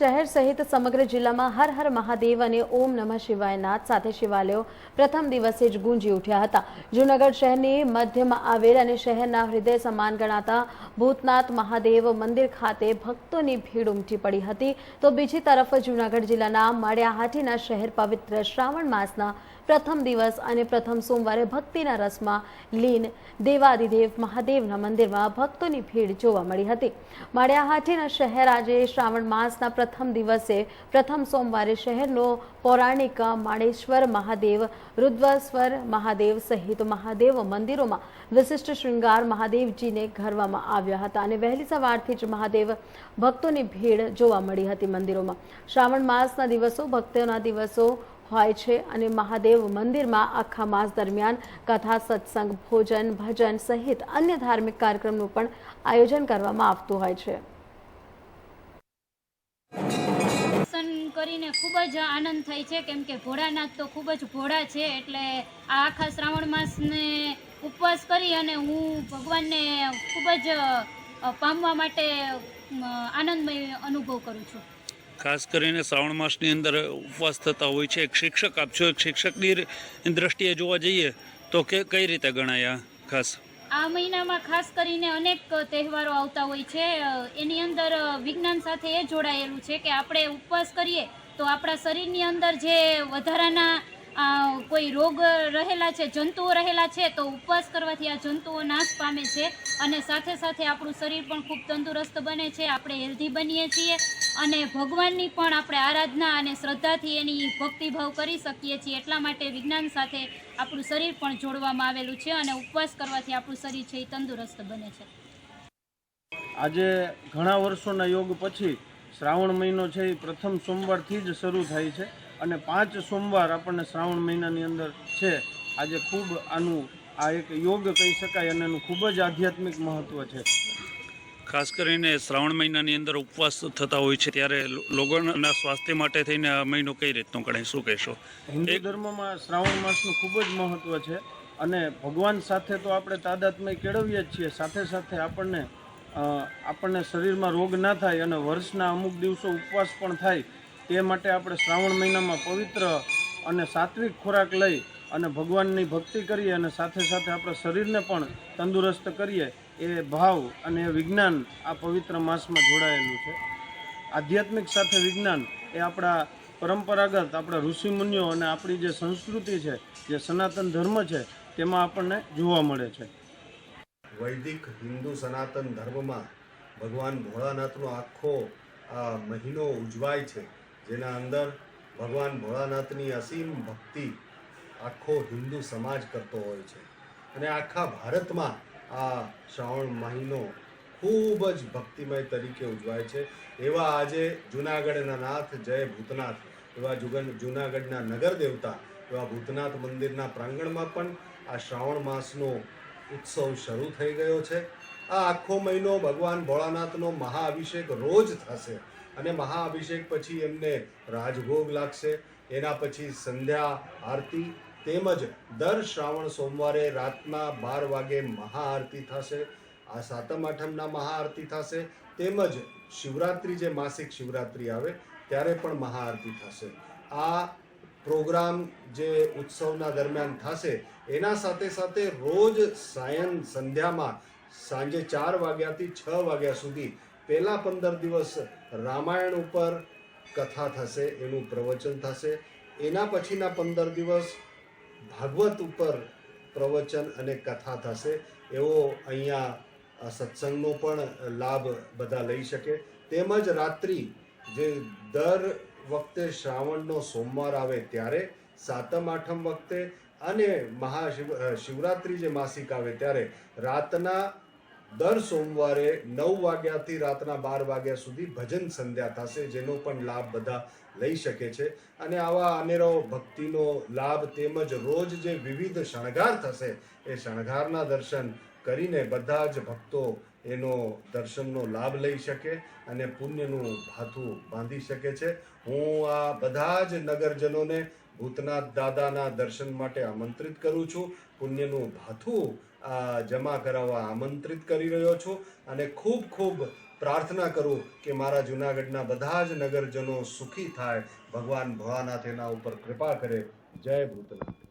શહેર સહિત સમગ્ર જિલ્લામાં હર હર મહાદેવ અને ઓમ નમઃ શિવાય સાથે શિવાલયો પ્રથમ દિવસે જ ગુંજી ઉઠ્યા હતા. જૂનાગઢ શહેરની મધ્યમાં આવેલ અને શહેરના હૃદય સમાન ગણાતા ભૂતનાથ મહાદેવ મંદિર ખાતે ભક્તોની ભીડ ઉમટી પડી હતી. તો બીજી તરફ જૂનાગઢ જિલ્લાના માળિયાહાટીના શહેર પવિત્ર શ્રાવણ માસના પ્રથમ દિવસ અને પ્રથમ સોમવારે ભક્તિના રસમાં લીન દેવાદિદેવ મહાદેવના મંદિરમાં ભક્તોની ભીડ જોવા મળી હતી. માળિયાહાટીના શહેર આજે શ્રાવણ માસના પ્રથમ દિવસે, પ્રથમ સોમવારે શહેરનો પૌરાણિક માણેશ્વર મહાદેવ રુદ્રસ્વર મહાદેવ સહિત મહાદેવ મંદિરોમાં વિશિષ્ટ શૃંગાર મહાદેવજીને ઘરવામાં આવ્યા હતા અને વહેલી સવારથી જ મહાદેવ ભક્તોની ભીડ જોવા મળી હતી મંદિરોમાં. શ્રાવણ માસના દિવસો ભક્તોના દિવસો હોય છે અને મહાદેવ મંદિરમાં આખા માસ દરમિયાન કથા, સત્સંગ, ભોજન, ભજન સહિત અન્ય ધાર્મિક કાર્યક્રમનું પણ આયોજન કરવામાં આવતું હોય છે. દર્શન કરીને ખૂબ જ આનંદ થાય છે. કેમ કે ભોળાનાથ તો ખૂબ જ ભોળા છે, એટલે આ આખા શ્રાવણ માસને ઉપવાસ કરી અને હું ભગવાનને ખૂબ જ પામવા માટે આનંદમય અનુભવ કરું છું. ખાસ કરીને શ્રાવણ માસની અંદર ઉપવાસ થતા હોય છે. એક શિક્ષક આપશો એક શિક્ષકની દ્રષ્ટિએ જોવા જઈએ તો કે, કઈ રીતે ગણાય? આ ખાસ આ મહિનામાં ખાસ કરીને અનેક તહેવારો આવતા હોય છે. એની અંદર વિજ્ઞાન સાથે એ જોડાયેલું છે કે આપણે ઉપવાસ કરીએ તો આપણા શરીરની અંદર જે વધારાના કોઈ રોગ રહેલા છે, જંતુઓ રહેલા છે તો ઉપવાસ કરવાથી આ જંતુઓ નાશ પામે છે અને સાથે સાથે આપણું શરીર પણ ખૂબ તંદુરસ્ત બને છે. આપણે હેલ્ધી બનીએ છીએ. અને ભગવાનની પણ આપણે આરાધના અને શ્રદ્ધાથી એની ભક્તિભાવ કરી શકીએ છીએ. એટલા માટે વિજ્ઞાન સાથે આપણું શરીર પણ જોડવામાં આવેલું છે અને ઉપવાસ કરવાથી આપણું શરીર છે એ તંદુરસ્ત બને છે. આજે ઘણા વર્ષોના યોગ પછી શ્રાવણ મહિનો છે એ પ્રથમ સોમવારથી જ શરૂ થાય છે અને પાંચ સોમવાર આપણને શ્રાવણ મહિનાની અંદર છે. આજે ખૂબ આનું આ એક યોગ કહી શકાય અને એનું ખૂબ જ આધ્યાત્મિક મહત્વ છે. ખાસ કરીને શ્રાવણ મહિનાની અંદર ઉપવાસ થતા હોય છે ત્યારે લોકોના સ્વાસ્થ્ય માટે થઈને આ મહિનો કઈ રીતનો ગણાય? શું કહેશો? હિન્દુ ધર્મમાં શ્રાવણ માસનું ખૂબ જ મહત્વ છે અને ભગવાન સાથે તો આપણે તાદાત્મય કેળવીએ જ છીએ. સાથે સાથે આપણને આપણને શરીરમાં રોગ ના થાય અને વર્ષના અમુક દિવસો ઉપવાસ પણ થાય તે માટે આપણે શ્રાવણ મહિનામાં પવિત્ર અને સાત્વિક ખોરાક લઈ અને ભગવાનની ભક્તિ કરીએ અને સાથે સાથે આપણા શરીરને પણ તંદુરસ્ત કરીએ. એ ભાવ અને વિજ્ઞાન આ પવિત્ર માસમાં જોડાયેલું છે. આધ્યાત્મિક સાથે વિજ્ઞાન એ આપણા પરંપરાગત આપણા ઋષિમુનિઓ અને આપણી જે સંસ્કૃતિ છે, જે સનાતન ધર્મ છે, તેમાં આપણને જોવા મળે છે. વૈદિક હિન્દુ સનાતન ધર્મમાં ભગવાન ભોળાનાથનો આખો આ મહિનો ઉજવાય છે, જેના અંદર ભગવાન ભોળાનાથની અસીમ ભક્તિ આખો હિન્દુ સમાજ કરતો હોય છે. અને આખા ભારતમાં આ શ્રાવણ મહિનો ખૂબ જ ભક્તિમય તરીકે ઉજવાય છે. એવા આજે જૂનાગઢના નાથ જય ભૂતનાથ, એવા જુગન જૂનાગઢના નગર દેવતા એવા ભૂતનાથ મંદિરના પ્રાંગણમાં પણ આ શ્રાવણ માસનો ઉત્સવ શરૂ થઈ ગયો છે. આ આખો મહિનો ભગવાન ભોળાનાથનો મહાઅભિષેક રોજ થશે અને મહાઅભિષેક પછી એમને રાજભોગ લાગશે. એના પછી સંધ્યા, આરતી તેમજ દર શ્રાવણ સોમવારે રાતના બાર વાગે મહાઆરતી થશે, આ સાતમ આઠમના મહાઆરતી થશે, તેમજ શિવરાત્રિ જે માસિક શિવરાત્રિ આવે, ત્યારે પણ મહાઆરતી થશે. આ પ્રોગ્રામ જે ઉત્સવના દરમિયાન થશે, એના સાથે સાથે રોજ સાયન સંધ્યામાં સાંજે ચાર વાગ્યાથી છ વાગ્યા સુધી પહેલાં પંદર દિવસ રામાયણ ઉપર કથા થશે, એનું પ્રવચન થશે. એના પછીના પંદર દિવસ ભાગવત ઉપર પ્રવચન અને કથા થશે, એવો અહીંયા સત્સંગનો પણ લાભ બધા લઈ શકે. તેમજ રાત્રિ, જે દર વખતે શ્રાવણનો સોમવાર આવે ત્યારે, સાતમ, આઠમ વખતે અને મહાશિવ શિવરાત્રિ જે માસિક આવે ત્યારે, રાતના દર સોમવારે નવ વાગ્યાથી રાતના બાર વાગ્યા સુધી ભજન સંધ્યા થશે, જેનો પણ લાભ બધા લઈ શકે છે. અને આવા અનેરો ભક્તિનો લાભ તેમજ રોજ જે વિવિધ શણગાર થશે, એ શણગારના દર્શન કરીને બધા જ ભક્તો એનો દર્શનનો લાભ લઈ શકે અને પુણ્યનું ભાથું બાંધી શકે છે. હું આ બધા જ નગરજનોને ભૂતનાથ દાદાના દર્શન માટે આમંત્રિત કરું છું. પુણ્યનું ભાથું જમા કરાવવા આમંત્રિત કરી રહ્યો છું અને ખૂબ ખૂબ પ્રાર્થના કરું કે મારા જૂનાગઢના બધા જ નગરજનો સુખી થાય. ભગવાન ભોળાનાથ એના ઉપર કૃપા કરે. જય ભૂતનાથ.